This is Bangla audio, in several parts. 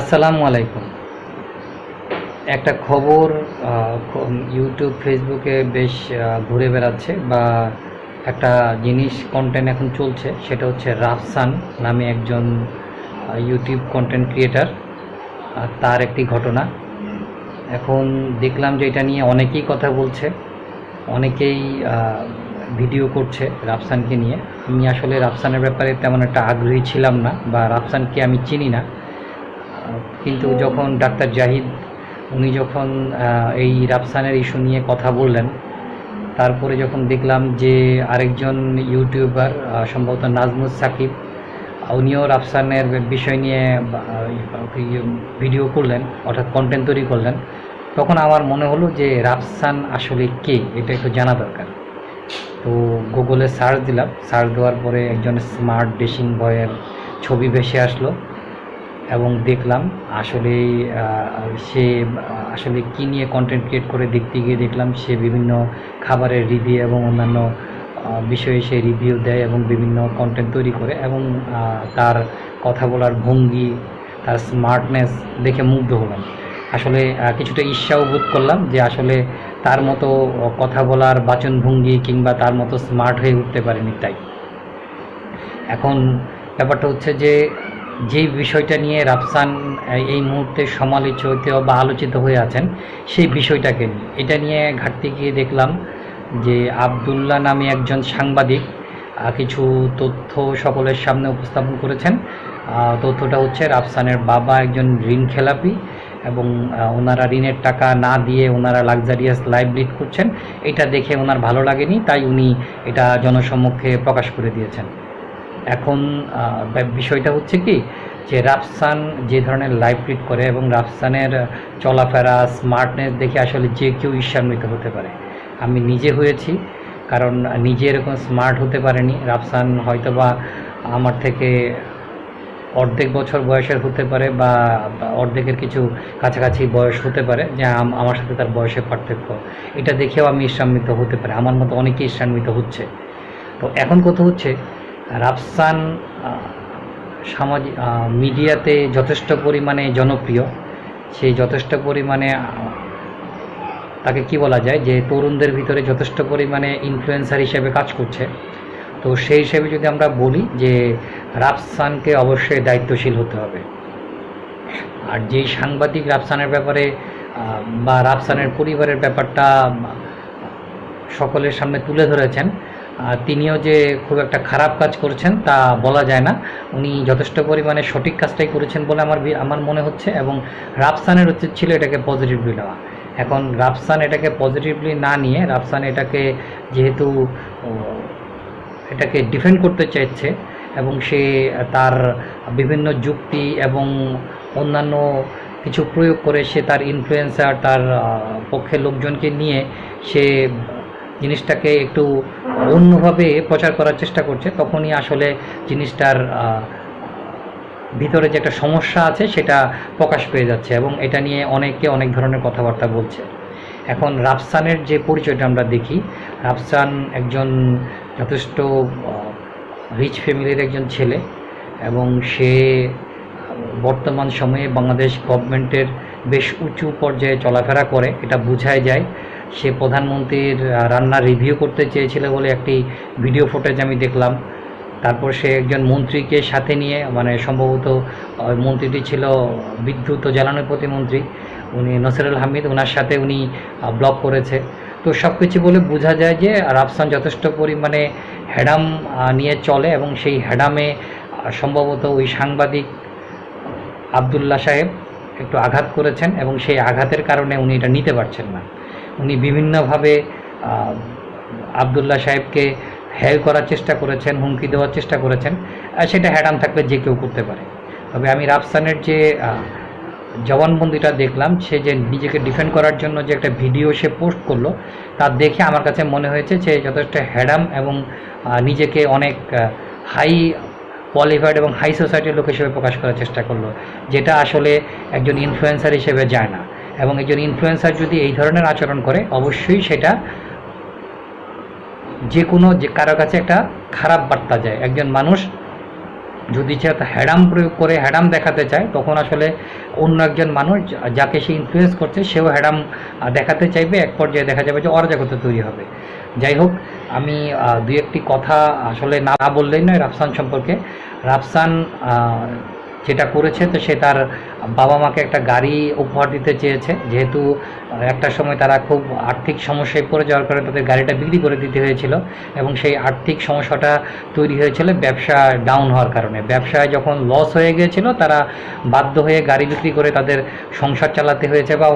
আসসালামু আলাইকুম। একটা খবর ইউটিউব ফেসবুকে বেশ ঘুরে বেড়াচ্ছে বা একটা জিনিস কন্টেন্ট এখন চলছে, সেটা হচ্ছে রাফসান নামে একজন ইউটিউব কন্টেন্ট ক্রিয়েটার তার একটি ঘটনা। এখন দেখলাম যে এটা নিয়ে অনেকেই কথা বলছে, অনেকেই ভিডিও করছে রাফসানকে নিয়ে। আমি আসলে রাফসানের ব্যাপারে তেমন একটা আগ্রহী ছিলাম না বা রাফসানকে আমি চিনি না। কিন্তু যখন ডাক্তার জাহিদ, উনি যখন এই রাফসানের ইস্যু নিয়ে কথা বললেন, তারপরে যখন দেখলাম যে আরেকজন ইউটিউবার সম্ভবত নাজমুস সাকিব, উনিও রাফসানের বিষয় নিয়ে ভিডিও করলেন, অর্থাৎ কন্টেন্ট তৈরি করলেন, তখন আমার মনে হলো যে রাফসান আসলে কে? এটা একটু জানা দরকার। তো গুগলে সার্চ দিলাম সার্চ দেওয়ার পরে একজন স্মার্ট ডেসিং বয়ের ছবি ভেসে আসলো। এবং দেখলাম আসলে সে, আসলে কী নিয়ে কন্টেন্ট ক্রিয়েট করে দেখতে গিয়ে দেখলাম সে বিভিন্ন খাবারের রিভিউ এবং অন্যান্য বিষয়ে সে রিভিউ দেয় এবং বিভিন্ন কন্টেন্ট তৈরি করে এবং তার কথা বলার ভঙ্গি, তার স্মার্টনেস দেখে মুগ্ধ হলাম। আসলে কিছুটা ঈর্ষাও বোধ করলাম যে আসলে তার মতো কথা বলার বাচনভঙ্গি কিংবা তার মতো স্মার্ট হয়ে উঠতে পারেনি তাই। এখন ব্যাপারটা হচ্ছে যে যে বিষয়টা নিয়ে রাফসান এই মুহূর্তে সমালোচিত বা আলোচিত হয়ে আছেন, সেই বিষয়টাকে এটা নিয়ে ঘাটতে গিয়ে দেখলাম যে আবদুল্লাহ নামে একজন সাংবাদিক কিছু তথ্য সকলের সামনে উপস্থাপন করেছেন। তথ্যটা হচ্ছে রাফসানের বাবা একজন ঋণ খেলাপি এবং ওনারা ঋণের টাকা না দিয়ে ওনারা লাক্সারিয়াস লাইফ লিড করছেন। এটা দেখে ওনার ভালো লাগেনি, তাই উনি এটা জনসম্মুখে প্রকাশ করে দিয়েছেন। এখন বিষয়টা হচ্ছে কি যে রাফসান যে ধরনের লাইভ ট্রিট করে এবং রাফসানের চলাফেরা স্মার্টনেস দেখে আসলে যে কেউ ঈর্ষান্বিত হতে পারে। আমি নিজে হয়েছি, কারণ নিজে এরকম স্মার্ট হতে পারেনি। রাফসান হয়তো বা আমার থেকে অর্ধেক বছর বয়সের হতে পারে বা অর্ধেকের কিছু কাছাকাছি বয়স হতে পারে, যে আম- আমার সাথে তার বয়সের পার্থক্য। এটা দেখেও আমি ঈর্ষান্বিত হতে পারে। আমার মতো অনেকে ঈর্ষান্বিত হচ্ছে। তো এখন কথা হচ্ছে রাফসান সামাজিক মিডিয়াতে যথেষ্ট পরিমাণে জনপ্রিয়। সে যথেষ্ট পরিমাণে তাকে কি বলা যায় যে তরুণদের ভিতরে যথেষ্ট পরিমাণে ইনফ্লুয়েন্সার হিসেবে কাজ করছে। তো সেই হিসেবে যদি আমরা বলি যে রাফসানকে অবশ্যই দায়িত্বশীল হতে হবে। আর যেই সাংবাদিক রাফসানের ব্যাপারে বা রাফসানের পরিবারের ব্যাপারটা সকলের সামনে তুলে ধরেছেন তিনিও যে খুব একটা খারাপ কাজ করছেন তা বলা যায় না। উনি যথেষ্ট পরিমাণে সঠিক কাজটাই করেছেন বলে আমার আমার মনে হচ্ছে এবং রাফসানের উচিত ছিল এটাকে পজিটিভলি নেওয়া। এখন রাফসান এটাকে পজিটিভলি না নিয়ে রাফসান এটাকে যেহেতু এটাকে ডিফেন্ড করতে চাইছে এবং সে তার বিভিন্ন যুক্তি এবং অন্যান্য কিছু প্রয়োগ করে সে তার ইনফ্লুয়েন্সার তার আহ, পক্ষের লোকজনকে নিয়ে সে জিনিসটাকে একটু অন্যভাবে প্রচার করার চেষ্টা করছে, তখনই আসলে জিনিসটার ভিতরে যে একটা সমস্যা আছে সেটা প্রকাশ পেয়ে যাচ্ছে এবং এটা নিয়ে অনেকে অনেক ধরনের কথাবার্তা বলছে। এখন রাফসানের যে পরিচয়টা আমরা দেখি, রাফসান একজন যথেষ্ট রিচ ফ্যামিলির একজন ছেলে এবং সে, বর্তমান সময়ে বাংলাদেশ গভর্নমেন্টের বেশ উঁচু পর্যায়ে চলাফেরা করে, এটা বোঝাই যায়। সে প্রধানমন্ত্রীর আহ, রান্নার রিভিউ করতে চেয়েছিল বলে একটি ভিডিও ফুটেজ আমি দেখলাম। তারপর সে একজন মন্ত্রীকে সাথে নিয়ে মানে সম্ভবত মন্ত্রীটি ছিল বিদ্যুৎ ও জ্বালানি প্রতিমন্ত্রী উনি নসরুল হামিদ ওনার সাথে উনি ব্লক করেছে। তো সব কিছু বলে বোঝা যায় যে রাফসান যথেষ্ট পরিমাণে হ্যাডাম নিয়ে চলে এবং সেই হ্যাডামে সম্ভবত ওই সাংবাদিক আবদুল্লাহ সাহেব একটু আঘাত করেছেন এবং সেই আঘাতের কারণে উনি এটা নিতে পারছেন না। উনি বিভিন্নভাবে আবদুল্লাহ সাহেবকে হেয় করার চেষ্টা করেছেন, হুমকি দেওয়ার চেষ্টা করেছেন সেটা হ্যাডাম থাকলে যে কেউ করতে পারে। তবে আমি রাফসানের যে জবানবন্দিটা দেখলাম, সে যে নিজেকে ডিফেন্ড করার জন্য যে একটা ভিডিও সে পোস্ট করল, তা দেখে আমার কাছে মনে হয়েছে যে যথেষ্ট হ্যাডাম এবং নিজেকে অনেক হাই কোয়ালিফাইড এবং হাই সোসাইটির লোক হিসেবে প্রকাশ করার চেষ্টা করল, যেটা আসলে একজন ইনফ্লুয়েন্সার হিসেবে যায় না। এবং একজন ইনফ্লুয়েন্সার যদি এই ধরনের আচরণ করে, অবশ্যই সেটা যে কোনো যে কারও কাছে একটা খারাপ বার্তা যায়। একজন মানুষ যদি সে হ্যাডাম প্রয়োগ করে হ্যাডাম দেখাতে চায়, তখন আসলে অন্য একজন মানুষ যাকে সে ইনফ্লুয়েস করছে, সেও হ্যাডাম দেখাতে চাইবে। এক পর্যায়ে দেখা যাবে যে অরাজকতা তৈরি হবে। যাই হোক, আমি দুই একটি কথা আসলে না বললেই নয়, রাফসান সম্পর্কে। রাফসান যেটা করেছে, তো সে তার বাবা মাকে একটা গাড়ি উপহার দিতে চেয়েছে। যেহেতু একটা সময় তারা খুব আর্থিক সমস্যায় পড়ে যাওয়ার কারণে তাদের গাড়িটা বিক্রি করে দিতে হয়েছিল এবং সেই আর্থিক সমস্যাটা তৈরি হয়েছিল ব্যবসা ডাউন হওয়ার কারণে। ব্যবসায় যখন লস হয়ে গিয়েছিল, তারা বাধ্য হয়ে গাড়ি বিক্রি করে তাদের সংসার চালাতে হয়েছে বা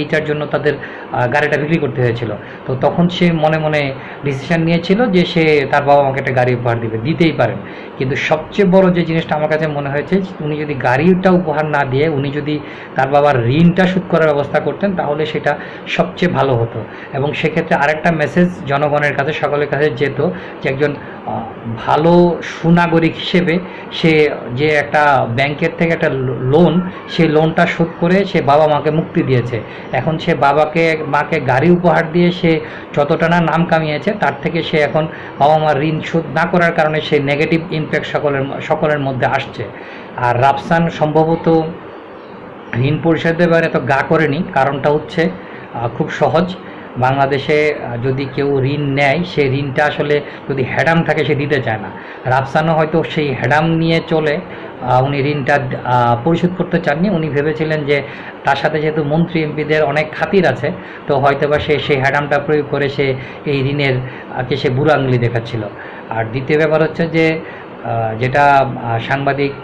এইটার জন্য তাদের গাড়িটা বিক্রি করতে হয়েছিল। তো তখন সে মনে মনে ডিসিশন নিয়েছিল যে সে তার বাবা মাকে একটা গাড়ি উপহার দিবে, দিতেই পারেন। কিন্তু সবচেয়ে বড় যে জিনিসটা আমার কাছে মনে হয়েছে উনি যদি গাড়িটা উপহার না দিয়ে উনি যদি তার বাবার ঋণটা শোধ করার ব্যবস্থা করতেন, তাহলে সেটা সবচেয়ে ভালো হতো। এবং সেক্ষেত্রে আরেকটা মেসেজ জনগণের কাছে, সকলের কাছে যেত যে একজন ভালো সুনাগরিক হিসেবে সে যে একটা ব্যাংকের থেকে একটা লোন সেই লোনটা শোধ করে সে বাবা মাকে মুক্তি দিয়েছে। এখন সে বাবাকে, মাকে গাড়ি উপহার দিয়ে সে যতটা না নাম কামিয়েছে, তার থেকে সে এখন বাবা মার ঋণ শোধ না করার কারণে সেই নেগেটিভ ইমপ্যাক্ট সকলের সকলের মধ্যে আসছে। আর রাফসান সম্ভবত ঋণ পরিশোধের ব্যাপারে এত গা করেনি, কারণটা হচ্ছে খুব সহজ। বাংলাদেশে যদি কেউ ঋণ নেয় সেই ঋণটা আসলে যদি হ্যাডাম থাকে, সে দিতে চায় না। রাফসানও হয়তো সেই হ্যাডাম নিয়ে চলে উনি ঋণটা পরিশোধ করতে চাননি। উনি ভেবেছিলেন যে তার সাথে যেহেতু মন্ত্রী এমপিদের অনেক খাতির আছে, তো হয়তোবা সে সেই হ্যাডামটা প্রয়োগ করে সে এই ঋণের কে সে বুড়ো দেখাচ্ছিল। আর দ্বিতীয় ব্যাপার হচ্ছে যে যেটা সাংবাদিক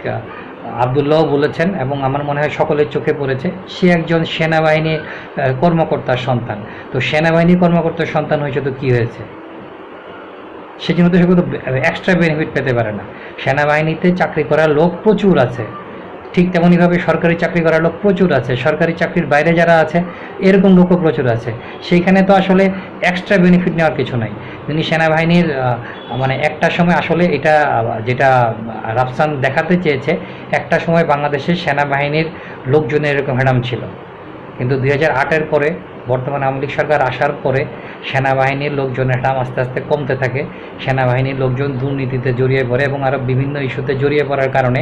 আবদুল্লাহ বলেছেন এবং আমার মনে হয় সকলের চোখে পড়েছে সে একজন সেনাবাহিনীর আহ, কর্মকর্তার সন্তান। তো সেনাবাহিনী কর্মকর্তার সন্তান হয়েছে তো কী হয়েছে? সেজন্য তো সে কোনো এক্সট্রা বেনিফিট পেতে পারে না। সেনাবাহিনীতে চাকরি করার লোক প্রচুর আছে। ঠিক তেমনইভাবে সরকারি চাকরি করার লোক প্রচুর আছে। সরকারি চাকরির বাইরে যারা আছে এরকম লোকও প্রচুর আছে। সেইখানে তো আসলে এক্সট্রা বেনিফিট নেওয়ার কিছু নাই। তিনি সেনাবাহিনীর মানে একটা সময় আসলে এটা, যেটা রাফসান দেখাতে চেয়েছে, একটা সময় বাংলাদেশের সেনাবাহিনীর লোকজনের এরকম হ্যাডাম ছিল। কিন্তু দুই হাজার আটের পরে বর্তমানে আওয়ামী লীগ সরকার আসার পরে সেনাবাহিনীর লোকজনের হ্যাডাম আস্তে আস্তে কমতে থাকে। সেনাবাহিনীর লোকজন দুর্নীতিতে জড়িয়ে পড়ে এবং আরও বিভিন্ন ইস্যুতে জড়িয়ে পড়ার কারণে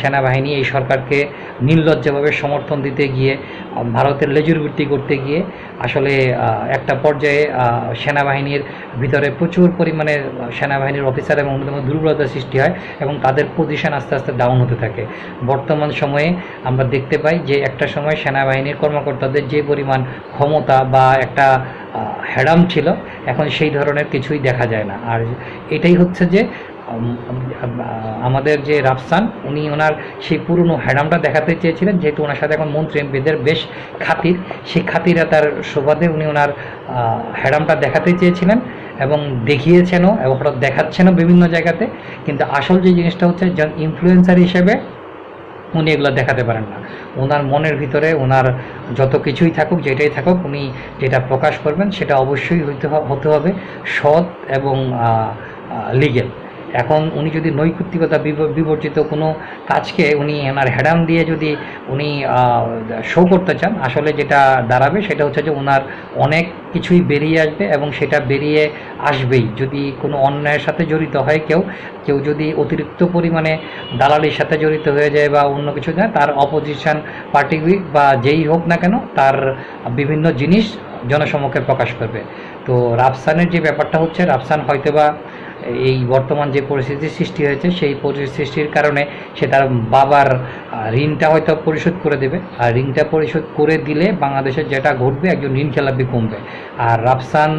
সেনাবাহিনী এই সরকারকে নির্লজ্জভাবে সমর্থন দিতে গিয়ে ভারতের লেজুর বৃত্তি করতে গিয়ে আসলে একটা পর্যায়ে সেনাবাহিনীর ভিতরে প্রচুর পরিমাণে সেনাবাহিনীর অফিসার এবং অন্যতম দুর্বলতা সৃষ্টি হয় এবং তাদের পজিশন আস্তে আস্তে ডাউন হতে থাকে। বর্তমান সময়ে আমরা দেখতে পাই যে একটা সময় সেনাবাহিনীর কর্মকর্তাদের যে পরিমাণ ক্ষমতা বা একটা হ্যাডাম ছিল, এখন সেই ধরনের কিছুই দেখা যায় না। আর এটাই হচ্ছে যে আমাদের যে রাফসান, উনি ওনার সেই পুরনো হ্যাডামটা দেখাতে চেয়েছিলেন, যেহেতু ওনার সাথে এখন মন্ত্রী এমপিদের বেশ খাতির, সেই খাতিরা তার সুবাদে উনি ওনার হ্যাডামটা দেখাতে চেয়েছিলেন এবং দেখিয়েছেনও, এবং হঠাৎ দেখাচ্ছেনও বিভিন্ন জায়গাতে। কিন্তু আসল যে জিনিসটা হচ্ছে, একজন ইনফ্লুয়েন্সার হিসেবে উনি এগুলো দেখাতে পারেন না। ওনার মনের ভিতরে ওনার যত কিছুই থাকুক, যেটাই থাকুক, উনি যেটা প্রকাশ করবেন, সেটা অবশ্যই হইতে হতে হবে সৎ এবং লিগেল এখন উনি যদি বিব- বিবর্জিত কোনো কাজকে উনি ওনার হ্যাডাম দিয়ে যদি উনি শো করতে চান, আসলে যেটা দাঁড়াবে সেটা হচ্ছে যে ওনার অনেক কিছুই বেরিয়ে আসবে এবং সেটা বেরিয়ে আসবেই। যদি কোনো অন্যায়ের সাথে জড়িত হয় কেউ কেউ যদি অতিরিক্ত পরিমাণে দালালির সাথে জড়িত হয়ে যায় বা অন্য কিছু যায়, তার অপোজিশন পার্টি বা যেই হোক না কেন, তার বিভিন্ন জিনিস জনসমক্ষে প্রকাশ করবে। তো রাফসানের যে ব্যাপারটা হচ্ছে, রাফসান হয়তোবা এই বর্তমান যে পরিস্থিতির সৃষ্টি হয়েছে, সেই পরিস্থিতি সৃষ্টির কারণে সে তার বাবার ঋণটা হয়তো পরিশোধ করে দেবে। আর ঋণটা পরিশোধ করে দিলে বাংলাদেশে যেটা ঘটবে, একজন ঋণ খেলাপি কমবে। আর রাফসান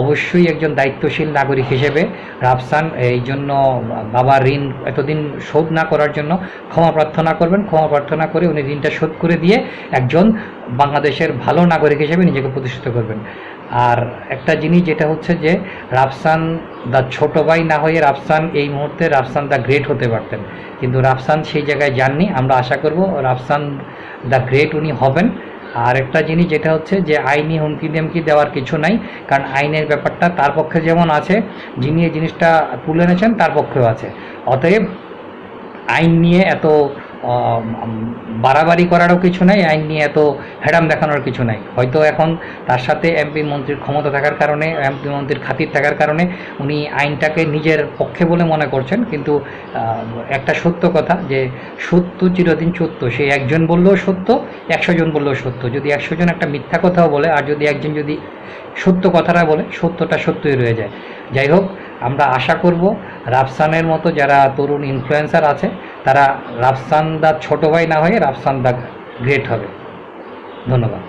অবশ্যই একজন দায়িত্বশীল নাগরিক হিসেবে, রাফসান এই জন্য বাবার ঋণ এতদিন শোধ না করার জন্য ক্ষমা প্রার্থনা করবেন। ক্ষমা প্রার্থনা করে উনি ঋণটা শোধ করে দিয়ে একজন বাংলাদেশের ভালো নাগরিক হিসেবে নিজেকে প্রতিষ্ঠিত করবেন। আর একটা জিনিস যেটা হচ্ছে যে রাফসান দ্য ছোট ভাই না হয়ে রাফসান এই মুহূর্তে রাফসান দ্য গ্রেট হতে পারতেন। কিন্তু রাফসান সেই জায়গায় যাননি। আমরা আশা করব রাফসান দ্য গ্রেট উনি হবেন। আর একটা জিনিস যেটা হচ্ছে যে আইনি হুমকি দেমকি দেওয়ার কিছু নাই, কারণ আইনের ব্যাপারটা তার পক্ষে যেমন আছে, যিনি এই জিনিসটা তুলে এনেছেন তার পক্ষেও আছে। অতএব আইন নিয়ে এত বাড়াবাড়ি করারও কিছু নাই, আইন নিয়ে এত হ্যাডাম দেখানোর কিছু নাই। হয়তো এখন তার সাথে এমপি মন্ত্রীর ক্ষমতা থাকার কারণে, এমপি মন্ত্রীর খাতির থাকার কারণে উনি আইনটাকে নিজের পক্ষে বলে মনে করছেন। কিন্তু একটা সত্য কথা যে, সত্য চিরদিন সত্য। সে একজন বললেও সত্য, একশো জন বললেও সত্য। যদি একশো জন একটা মিথ্যা কথাও বলে, আর যদি একজন যদি সত্য কথাটা বলে, সত্যটা সত্যই রয়ে যায়। যাই হোক, আমরা আশা করব, রাফসানের মতো যারা তরুণ ইনফ্লুয়েন্সার আছে তারা রাফসান্দা ছোট ভাই না হয়ে রাফসান্দা গ্রেট হবে। ধন্যবাদ।